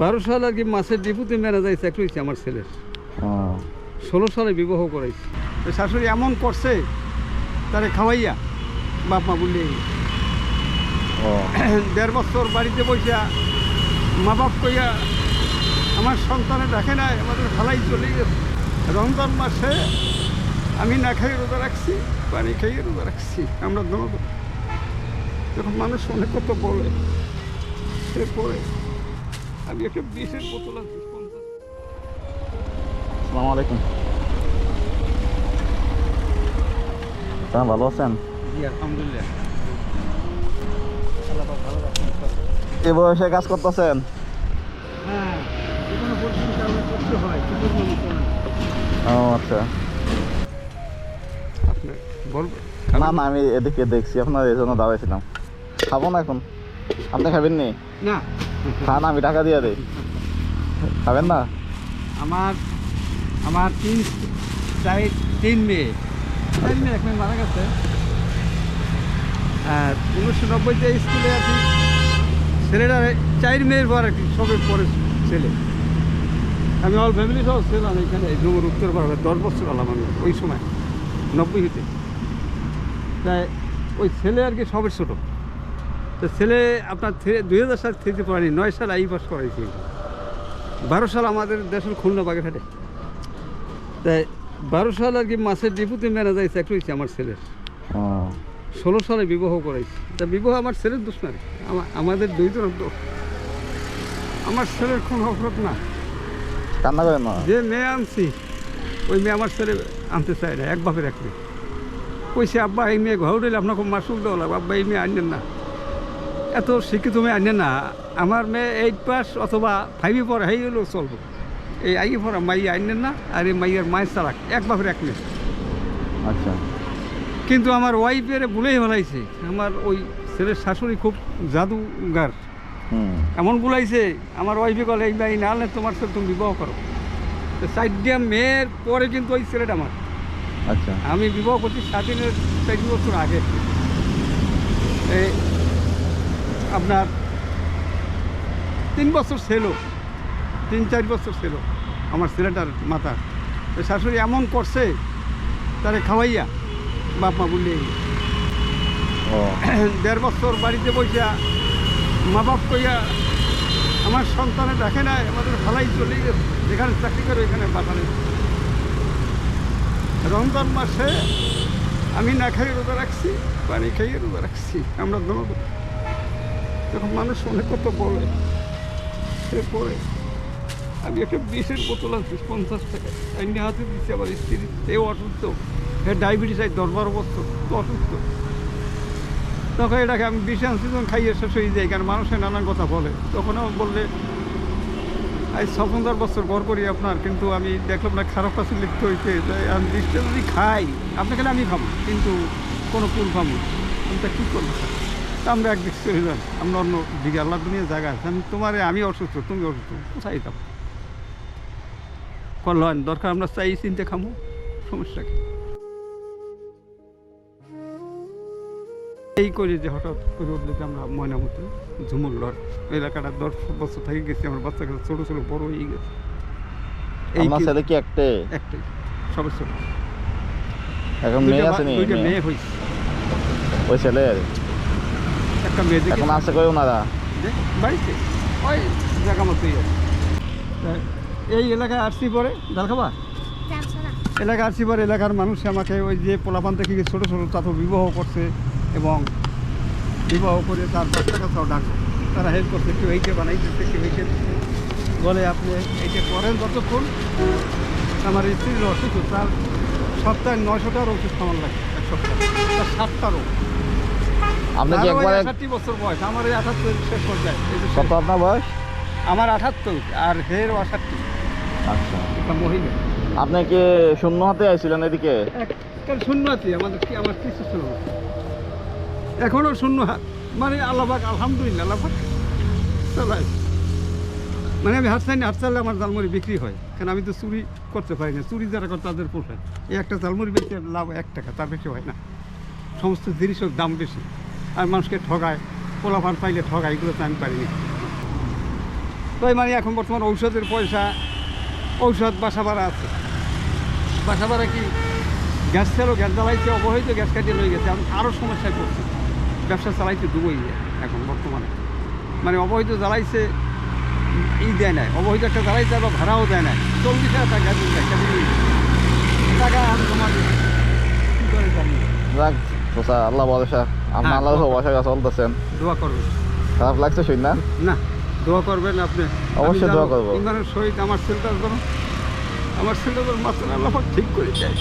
বারো সাল আর কি মাসের ডিপুতে ম্যানেজার চাকরি হয়েছে আমার ছেলের। ষোলো সালে বিবাহ করাইছি। শাশুড়ি এমন করছে তারে খাওয়াইয়া বাপ মা বললে দেড় বছর বাড়িতে বসিয়া মা বাপ কইয়া আমার সন্তানে দেখে নাই আমাদের ভালাই চলে গেছে। রমজান মাসে আমি না খাই রোজা রাখছি পানি খাইয়ে রোজা রাখছি আমরা দোনো মানুষ অনেক কত বলে এরপরে আমি একটা বিষের বোতল আনছি পঞ্চাশ আসসালামু আলাইকুম আপনারা ভালো আছেন? জি আলহামদুলিল্লাহ। এ বয়সে কাজ করতেছেন? হ্যাঁ। ও আচ্ছা। না না আমি এদিকে দেখছি আপনার এই জন্য দাঁড়াইছিলাম। খাব না এখন? আপনি খাবেন নি? না। খান আমি টাকা দিয়ে দিই। খাবেন না? আমার আমার তিন চার তিন মেয়ে। চার মেয়ে এক মেয়ে মারা গেছে। আর উনিশশো নব্বইতে স্কুলে আর কি ছেলেরা চার মেয়ের পর আর কি সবে পরে ছেলে। আমি অল ফ্যামিলি সহ ছিলাম এখানে ডুমুর উত্তর পাড়া দশ বছর হলাম আমি ওই সময় নব্বই হতে তাই ওই ছেলে আর কি সবের ছোটো। তো ছেলে আপনার দুই হাজার সাল থ্রিতে পড়ানি নয় সাল আই পাস করাইছি বারো সাল আমাদের দেশের খুলনা বাগেরহাটে। তাই বারো সাল আর কি মাসের ডিপুতে ম্যানেজার চাকরি হয়েছে আমার ছেলের। ষোলো সালে বিবাহ করাইছি। তা বিবাহ আমার ছেলের দোষ না আমাদের দুইজনের দোষ। আমার ছেলের কোনো অপরাধ না। যে মেয়ে আনছি ওই মেয়ে আমার ছেলে আনতে চায় না এক বাপের এক মেয়ে। কইছে আব্বা এই মেয়ে ঘর দিলে আপনাকে মাসুল দেওয়া লাগবে। আব্বা এই মেয়ে আনলেন না। এত শিক্ষিত মেয়ে আনলেন না। আমার মেয়ে এইট পাস অথবা ফাইভে পরে হাই হলেও চলবো। এই আগে পড়া মাই আনলেন না আর এই মাইয়ার মায়ের চালাক এক বাপের এক মেয়ে। আচ্ছা। কিন্তু আমার ওয়াইফের ভুলেই হলাইছে আমার ওই ছেলের শাশুড়ি খুব জাদুগার। এমন বুলাইছে আমার ওয়াইফে বলে এই ভাই না হলে তোমার সাথে তুমি বিবাহ করো। তো চারটা মেয়ের পরে কিন্তু ওই ছেলেটা আমার। আচ্ছা। আমি বিবাহ করছি স্বাধীনের চার বছর আগে। এই আপনার তিন বছর ছিল তিন চার বছর ছিল আমার ছেলেটার মাথা শাশুড়ি এমন করছে তারে খাওয়াইয়া বাপ মা বললে দেড় বছর বাড়িতে বসিয়া মা বাপ কইয়া আমার সন্তানে দেখে নাই আমাদের ভালাই চলে গেছে যেখানে চাকরি করে ওইখানে বাগানে রমজান মাসে আমি না খাই রোজা রাখছি পানি খাইয়ে রোজা রাখছি আমরা দোনো যখন মানুষ অনেক কত বলে। এরপরে আমি একটা বিষের বোতল আনছি, পঞ্চাশ টাকা। এমনি হাতে দিচ্ছি আমার স্ত্রী এও অসুস্থ। হ্যাঁ ডায়াবেটিস আই দশ বারো বছর তো অসুস্থ। তখন এটাকে আমি বিষ আনছি তখন খাইয়ে শেষ হয়ে যাই কারণ মানুষের নানান কথা বলে। তখন আমার বললে আজ ছ পঞ্চাশ বছর ঘর করি আপনার, কিন্তু আমি দেখলাম না খারাপ কাছে লিখতে হয়েছে তাই আমি বিষটা যদি খাই, আপনাকে আমি খাব, কিন্তু কোনো কুল খাব আমি তা কী করব? তা আমরা একদিক চলে যান আমরা অন্য দিকে আল্লাহ দুনিয়া জায়গা আছে আমি তোমারে আমি অসুস্থ তুমি অসুস্থ কোথায় যাব? করলেন দরকার আমরা চাই চিনতে খামো সমস্যা কি? এই করে যে হঠাৎ করে উঠলে যে আমরা ময়নামতি ঝুমুর লড়। এলাকাটা দশ বছর থেকে গেছি আমার বাচ্চা কাছে ছোটো ছোটো বড় হয়ে গেছে। এই ছেলে কি একটা একটাই? সবার ছোট। এখন মেয়ে আছে? মেয়ে হয়েছে। ওই ছেলে একটা মেয়ে এখন আছে কই ওনারা? বাড়িতে। ওই জায়গা মতোই আছে। এই এলাকায় আসছি পরে? ডাল খাবা? এলাকা আসছি পরে এলাকার মানুষ আমাকে ওই যে পোলাপান থেকে ছোটো ছোটো তাতে বিবাহ করছে এবং বিবাহ করে তার বাচ্চা কাছেও ডাকছে। তারা হেল্প করছে কেউ এইটা বানাইতেছে কেউ এইটা দিচ্ছে। বলে আপনি এইটা করেন যতক্ষণ। আমার স্ত্রীর অসুস্থ তার সপ্তাহে নয়শোটার ওষুধ খাওয়ান লাগে এক সপ্তাহ। তার সাতটা রোগ আপনি কি একবারে আঠাত্তর বছর বয়স আমার এই আঠাত্তর শেষ পর্যায়ে কত আপনার বয়স? আমার আঠাত্তর আর হের আঠাত্তর আচ্ছা। একটা মহিলা। আপনি কি শূন্য হাতে আইছিলেন এদিকে? শূন্য আছে আমাদের কি আমার কিছু ছিল। এখনও শূন্য হাত। মানে আল্লাহবাক আলহামদুলিল্লাহ আল্লাহবাক চালাই মানে আমি হাত চাই না হাত চাইলে আমার জালমুড়ি বিক্রি হয়। কারণ আমি তো চুরি করতে পারি না। চুরি যারা করে তাদের পোষায়। এই একটা জালমুড়ি বেচে লাভ এক টাকা তার বেশি হয় না। সমস্ত জিনিসের দাম বেশি। আর মানুষকে ঠগায়, পোলাপান পাইলে ঠগায়, এগুলো তো আমি পারিনি। তো এই মানে এখন বর্তমান ঔষধের পয়সা, ঔষধ বাসা ভাড়া আছে। বাসা ভাড়া কি? গ্যাস ছিল গ্যাস জ্বালাইছে অবহিত গ্যাস কাটিয়ে লয়ে গেছে, আমি আরও সমস্যায় পড়ছি। ব্যবসা চালাইতে ডুবোই এখন বর্তমানে। মানে অবহিত জ্বালাইছে, ই দেয় নাই। অবহিত একটা জ্বালাইছে, আবার ভাড়াও দেয় নাই। চল্লিশ হাজার টাকা দেয় টাকা আমি তোমার কী করে জানি? আল্লাহ ভরসা আপনি হ্যাঁ, আল্লাহ দোয়া চলতেছেন দোয়া করবেন। খারাপ লাগছে শুন না? না দোয়া করবেন আপনি। অবশ্যই দোয়া করব। ইমানের সহিত আমার জন্য আমার ছেলেটার মাত্র আল্লাহ ঠিক করে যায়